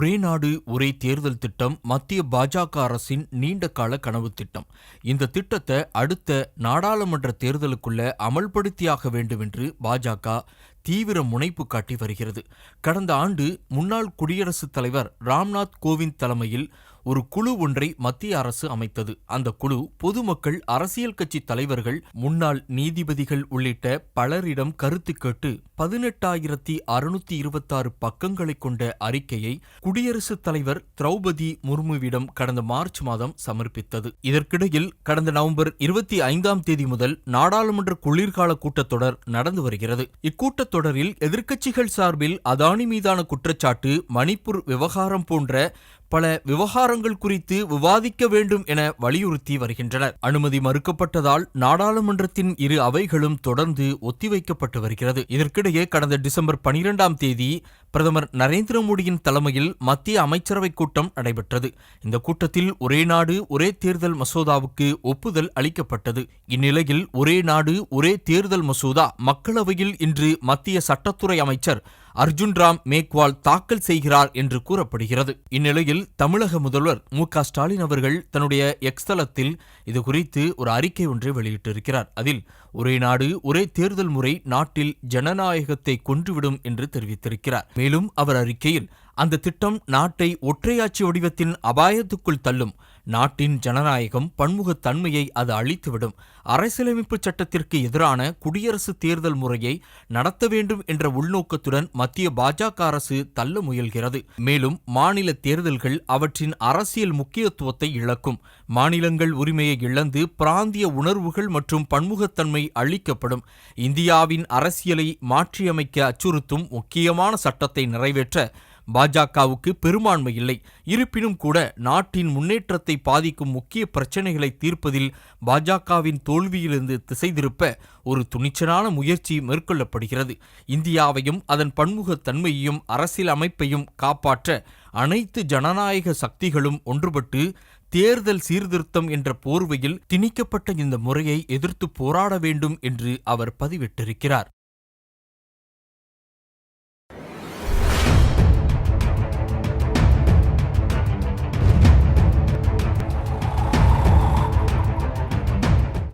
ஒரே நாடு ஒரே தேர்தல் திட்டம் மத்திய பாஜக அரசின் நீண்ட கால கனவு திட்டம். இந்த திட்டத்தை அடுத்த நாடாளுமன்ற தேர்தலுக்குள்ள அமல்படுத்தியாக வேண்டும் என்று பாஜக தீவிர முனைப்பு காட்டி வருகிறது. கடந்த ஆண்டு முன்னாள் குடியரசுத் தலைவர் ராம்நாத் கோவிந்த் தலைமையில் ஒரு குழு ஒன்றை மத்திய அரசு அமைத்தது. அந்த குழு பொதுமக்கள் அரசியல் கட்சி தலைவர்கள் முன்னாள் நீதிபதிகள் உள்ளிட்ட பலரிடம் கருத்து கேட்டு பதினெட்டாயிரத்தி அறுநூத்தி இருபத்தாறு பக்கங்களை கொண்ட அறிக்கையை குடியரசுத் தலைவர் திரௌபதி முர்முவிடம் கடந்த மார்ச் மாதம் சமர்ப்பித்தது. இதற்கிடையில் கடந்த நவம்பர் இருபத்தி ஐந்தாம் தேதி முதல் நாடாளுமன்ற குளிர்கால கூட்டத்தொடர் நடந்து வருகிறது. இக்கூட்டத்தொடரில் எதிர்க்கட்சிகள் சார்பில் அதானி மீதான குற்றச்சாட்டு மணிப்பூர் விவகாரம் போன்ற பல விவகாரங்கள் குறித்து விவாதிக்க வேண்டும் என வலியுறுத்தி வருகின்றனர். அனுமதி மறுக்கப்பட்டதால் நாடாளுமன்றத்தின் இரு அவைகளும் தொடர்ந்து ஒத்திவைக்கப்பட்டு வருகிறது. இதற்கிடையே கடந்த டிசம்பர் பனிரெண்டாம் தேதி பிரதமர் நரேந்திர மோடியின் தலைமையில் மத்திய அமைச்சரவைக் கூட்டம் நடைபெற்றது. இந்த கூட்டத்தில் ஒரே நாடு ஒரே தேர்தல் மசோதாவுக்கு ஒப்புதல் அளிக்கப்பட்டது. இந்நிலையில் ஒரே நாடு ஒரே தேர்தல் மசோதா மக்களவையில் இன்று மத்திய சட்டத்துறை அமைச்சர் அர்ஜுன் ராம் மேக்வால் தாக்கல் செய்கிறார் என்று கூறப்படுகிறது. இந்நிலையில் தமிழக முதல்வர் மு க ஸ்டாலின் அவர்கள் தன்னுடைய எக்ஸ்தலத்தில் இது குறித்து ஒரு அறிக்கை ஒன்றை வெளியிட்டிருக்கிறார். அதில் ஒரே நாடு ஒரே தேர்தல் முறை நாட்டில் ஜனநாயகத்தை கொன்றுவிடும் என்று தெரிவித்திருக்கிறார். மேலும் அவர் அறிக்கையில் அந்த திட்டம் நாட்டை ஒற்றையாட்சி வடிவத்தின் அபாயத்துக்குள் தள்ளும் நாட்டின் ஜனநாயகம் பன்முகத்தன்மையை அது அழித்துவிடும். அரசியலமைப்பு சட்டத்திற்கு எதிரான குடியரசு தேர்தல் முறையை நடத்த வேண்டும் என்ற உள்நோக்கத்துடன் மத்திய பாஜக அரசு தள்ள முயல்கிறது. மேலும் மாநில தேர்தல்கள் அவற்றின் அரசியல் முக்கியத்துவத்தை இழக்கும். மாநிலங்கள் உரிமையை இழந்து பிராந்திய உணர்வுகள் மற்றும் பன்முகத்தன்மை அளிக்கப்படும் இந்தியாவின் அரசியலை மாற்றியமைக்க அச்சுறுத்தும் முக்கியமான சட்டத்தை நிறைவேற்ற பாஜகவுக்கு பெரும்பான்மை இல்லை. இருப்பினும் கூட நாட்டின் முன்னேற்றத்தை பாதிக்கும் முக்கிய பிரச்சனைகளை தீர்ப்பதில் பாஜகவின் தோல்வியிலிருந்து திசை திருப்ப ஒரு துணிச்சலான முயற்சி மேற்கொள்ளப்படுகிறது. இந்தியாவையும் அதன் பன்முகத்தன்மையையும் அரசியல் அமைப்பையும் காப்பாற்ற அனைத்து ஜனநாயக சக்திகளும் ஒன்றுபட்டு தேர்தல் சீர்திருத்தம் என்ற போர்வையில் திணிக்கப்பட்ட இந்த முறையை எதிர்த்து போராட வேண்டும் என்று அவர் பதிவிட்டிருக்கிறார்.